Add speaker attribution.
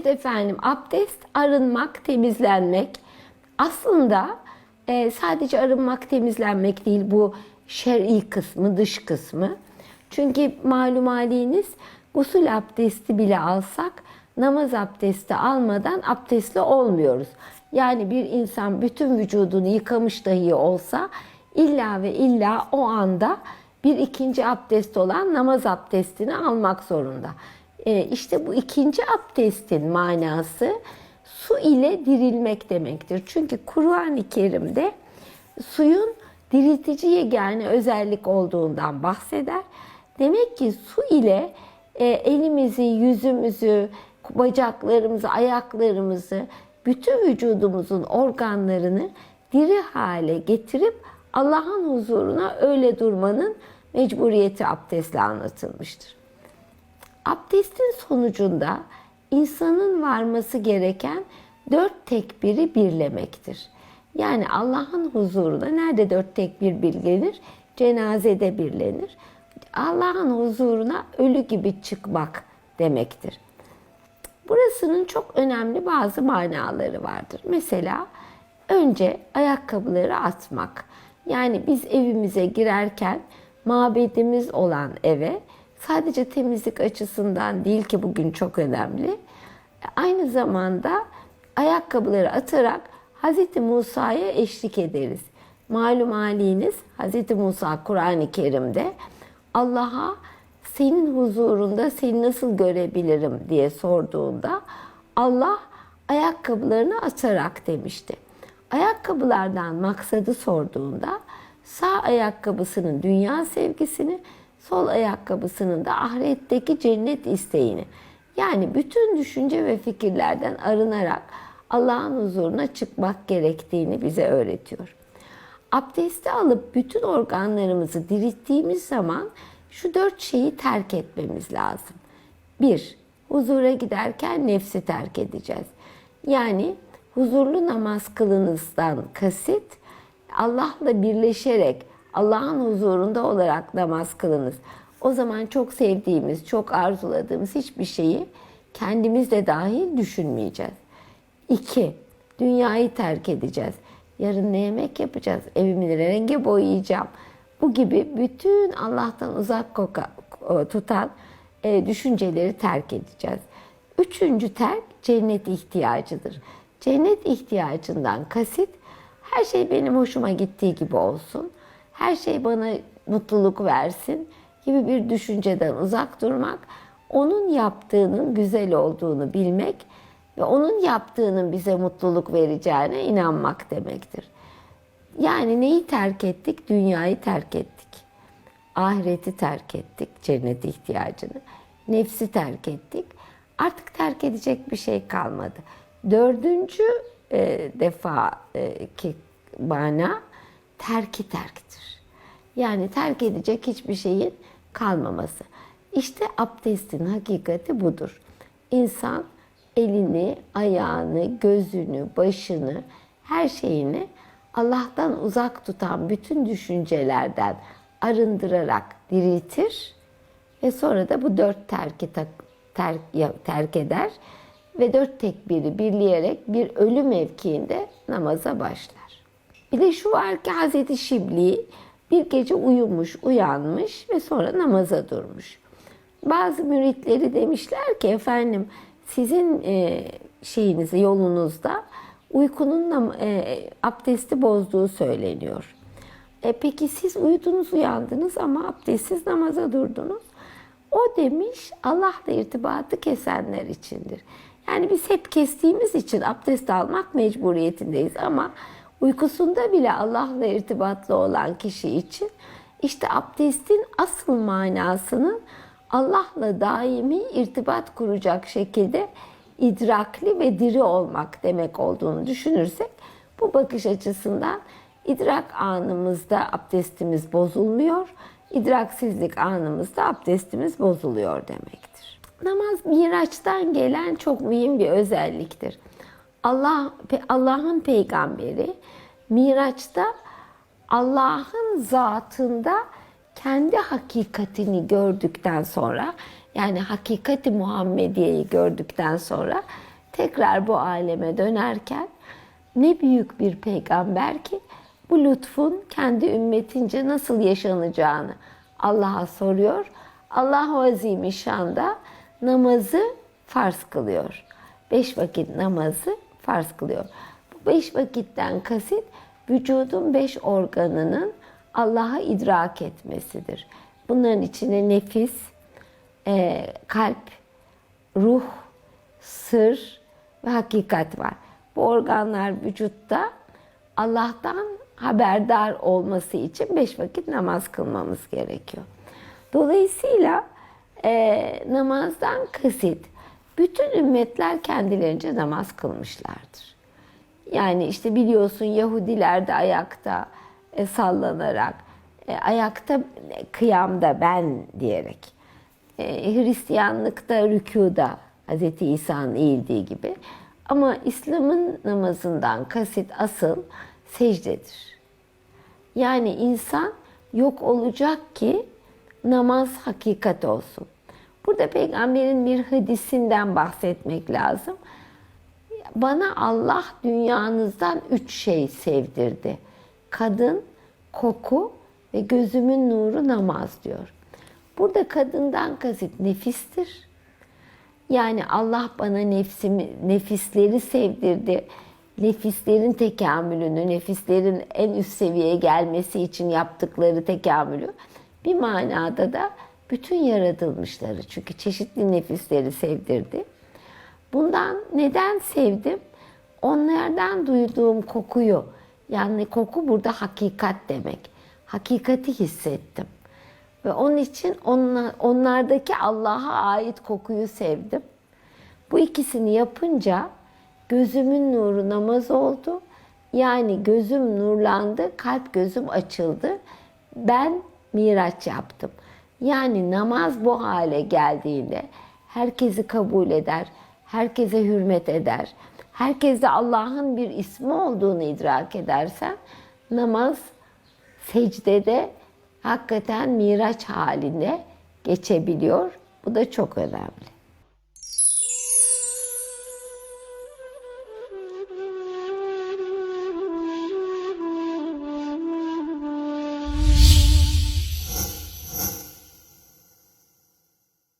Speaker 1: Evet efendim abdest arınmak, temizlenmek. Aslında e, sadece arınmak, temizlenmek değil bu şer'i kısmı, dış kısmı. Çünkü malum haliniz gusül abdesti bile alsak namaz abdesti almadan abdestli olmuyoruz. Yani bir insan bütün vücudunu yıkamış dahi olsa illa ve illa o anda bir ikinci abdest olan namaz abdestini almak zorunda. E, işte bu ikinci abdestin manası su ile dirilmek demektir. Çünkü Kur'an-ı Kerim'de suyun diriltici yegane özellik olduğundan bahseder. Demek ki su ile e, elimizi, yüzümüzü, bacaklarımızı, ayaklarımızı, bütün vücudumuzun organlarını diri hale getirip Allah'ın huzuruna öyle durmanın mecburiyeti abdestle anlatılmıştır. Abdestin sonucunda insanın varması gereken dört tekbiri birlemektir. Yani Allah'ın huzuruna nerede dört tekbir birlenir? Cenazede birlenir. Allah'ın huzuruna ölü gibi çıkmak demektir. Burasının çok önemli bazı manaları vardır. Mesela önce ayakkabıları atmak. Yani biz evimize girerken mabedimiz olan eve sadece temizlik açısından değil ki bugün çok önemli. Aynı zamanda ayakkabıları atarak Hz. Musa'ya eşlik ederiz. Malum haliniz Hz. Musa Kur'an-ı Kerim'de Allah'a senin huzurunda seni nasıl görebilirim diye sorduğunda Allah ayakkabılarını atarak demişti. Ayakkabılardan maksadı sorduğunda sağ ayakkabısının dünya sevgisini, sol ayakkabısının da ahiretteki cennet isteğini. Yani bütün düşünce ve fikirlerden arınarak Allah'ın huzuruna çıkmak gerektiğini bize öğretiyor. Abdesti alıp bütün organlarımızı dirilttiğimiz zaman şu dört şeyi terk etmemiz lazım. Bir, huzura giderken nefsi terk edeceğiz. Yani huzurlu namaz kılınızdan kasıt Allah'la birleşerek Allah'ın huzurunda olarak namaz kılınız. O zaman çok sevdiğimiz, çok arzuladığımız hiçbir şeyi kendimiz de dahil düşünmeyeceğiz. İki, dünyayı terk edeceğiz. Yarın ne yemek yapacağız? Evimi renge boyayacağım. Bu gibi bütün Allah'tan uzak koka, tutan e, düşünceleri terk edeceğiz. Üçüncü terk cennet ihtiyacıdır. Cennet ihtiyacından kasıt her şey benim hoşuma gittiği gibi olsun. Her şey bana mutluluk versin gibi bir düşünceden uzak durmak, onun yaptığının güzel olduğunu bilmek ve onun yaptığının bize mutluluk vereceğine inanmak demektir. Yani neyi terk ettik? Dünyayı terk ettik. Ahireti terk ettik, cennet ihtiyacını. Nefsi terk ettik. Artık terk edecek bir şey kalmadı. Dördüncü e, defa e, ki mana terki terktir. Yani terk edecek hiçbir şeyin kalmaması. İşte abdestin hakikati budur. İnsan elini, ayağını, gözünü, başını, her şeyini Allah'tan uzak tutan bütün düşüncelerden arındırarak diriltir ve sonra da bu dört terki terk, terk eder ve dört tekbiri birleyerek bir ölü mevkiinde namaza başlar. Bir de şu var ki Hazreti Şibli bir gece uyumuş, uyanmış ve sonra namaza durmuş. Bazı müritleri demişler ki efendim sizin e, şeyinizi yolunuzda uykunun e, abdesti bozduğu söyleniyor. E, peki siz uyudunuz uyandınız ama abdestsiz namaza durdunuz. O demiş Allah'la irtibatı kesenler içindir. Yani biz hep kestiğimiz için abdest almak mecburiyetindeyiz ama uykusunda bile Allah'la irtibatlı olan kişi için işte abdestin asıl manasının Allah'la daimi irtibat kuracak şekilde idrakli ve diri olmak demek olduğunu düşünürsek bu bakış açısından idrak anımızda abdestimiz bozulmuyor, idraksizlik anımızda abdestimiz bozuluyor demektir. Namaz Miraç'tan gelen çok mühim bir özelliktir. Allah Allah'ın peygamberi Miraç'ta Allah'ın zatında kendi hakikatini gördükten sonra yani hakikati Muhammediye'yi gördükten sonra tekrar bu aleme dönerken ne büyük bir peygamber ki bu lütfun kendi ümmetince nasıl yaşanacağını Allah'a soruyor. Allah-u Azimüşşan'da namazı farz kılıyor. Beş vakit namazı farz kılıyor. Bu beş vakitten kasıt vücudun beş organının Allah'a idrak etmesidir. Bunların içinde nefis, e, kalp, ruh, sır ve hakikat var. Bu organlar vücutta Allah'tan haberdar olması için beş vakit namaz kılmamız gerekiyor. Dolayısıyla e, namazdan kasıt bütün ümmetler kendilerince namaz kılmışlardır. Yani işte biliyorsun Yahudiler de ayakta e, sallanarak, e, ayakta e, kıyamda ben diyerek, e, Hristiyanlıkta rükuda Hz. İsa'nın eğildiği gibi. Ama İslam'ın namazından kasıt asıl secdedir. Yani insan yok olacak ki namaz hakikat olsun. Burada peygamberin bir hadisinden bahsetmek lazım. Bana Allah dünyanızdan üç şey sevdirdi. Kadın, koku ve gözümün nuru namaz diyor. Burada kadından kasıt nefistir. Yani Allah bana nefsimi, nefisleri sevdirdi. Nefislerin tekamülünü, nefislerin en üst seviyeye gelmesi için yaptıkları tekamülü bir manada da bütün yaratılmışları çünkü çeşitli nefisleri sevdirdi. Bundan neden sevdim? Onlardan duyduğum kokuyu, yani koku burada hakikat demek. Hakikati hissettim. Ve onun için onlar, onlardaki Allah'a ait kokuyu sevdim. Bu ikisini yapınca gözümün nuru namaz oldu. Yani gözüm nurlandı, kalp gözüm açıldı. Ben miraç yaptım. Yani namaz bu hale geldiğinde herkesi kabul eder, herkese hürmet eder, herkeste Allah'ın bir ismi olduğunu idrak edersen namaz secdede hakikaten miraç halinde geçebiliyor. Bu da çok önemli.